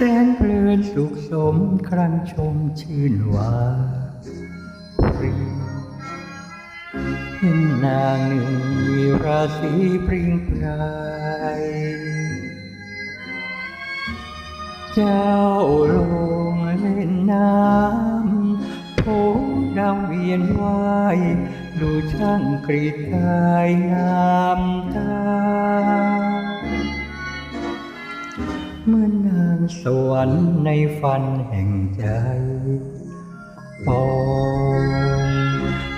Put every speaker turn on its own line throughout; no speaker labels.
แสนเพลินสุขสมครั้นชมชื่นหวาปรีเห็นนางหนึ่งมีราศีปริงไพรเจ้าลงเล่นน้ำโผดาวเวียนว่ายดูช่างกรีดกายงามตาเมื่อนาง สวรรค์ในฝันแห่งใจปอง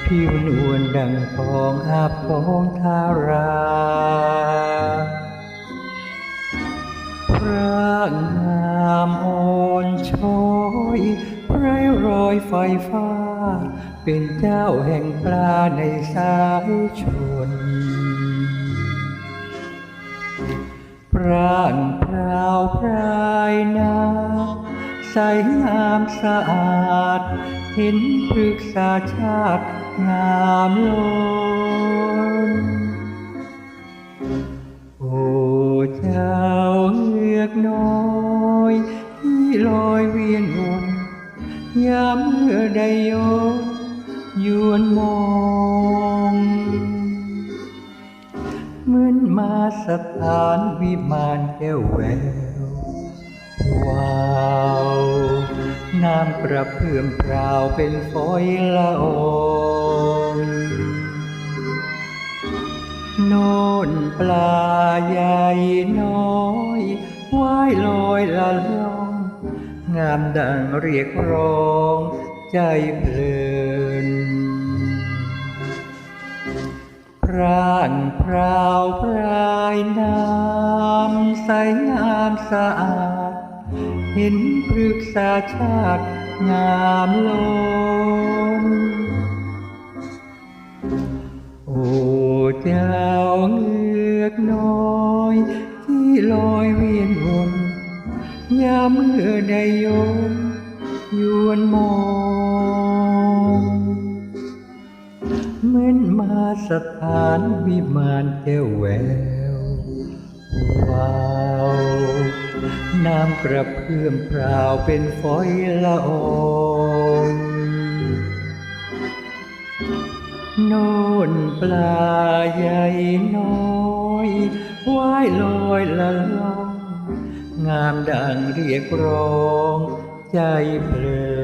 ผิวนวลดังทองอาบของทารา พระงามอ่อนช้อยไร้รอยไฟฟ้า เป็นเจ้าแห่งปลาในสายชน ใสงามสะอาด เห็นพฤกษาชาติงามล้นโอ้เจ้าเลือกน้อยที่ลอยเวียนวนยามเมื่อได้โยยวนมองเหมือนมาสถานวิมานแก้วแววว้าว น้ำกระเพื่อมพราวเป็นฝอยละอองโน่นปลาใหญ่น้อยว่ายลอยละล่อง งามดังเรียกร้องใจเพลินพร่านพราวพรายน้ำใสงามสะอาด เห็นพฤกษาชาติงามล้นโอ้เจ้าเงือกน้อย ที่ลอยเวียนวนยามเมื่อได้โยนยวนมองเหมือนมาสถานวิมานแก้วแววว้ น้ำกระเพื่อมพราวเป็นฝอยละอองโน่นปลาใหญ่น้อยว่ายลอยละล่องงามดังเรียกร้องใจเพลิ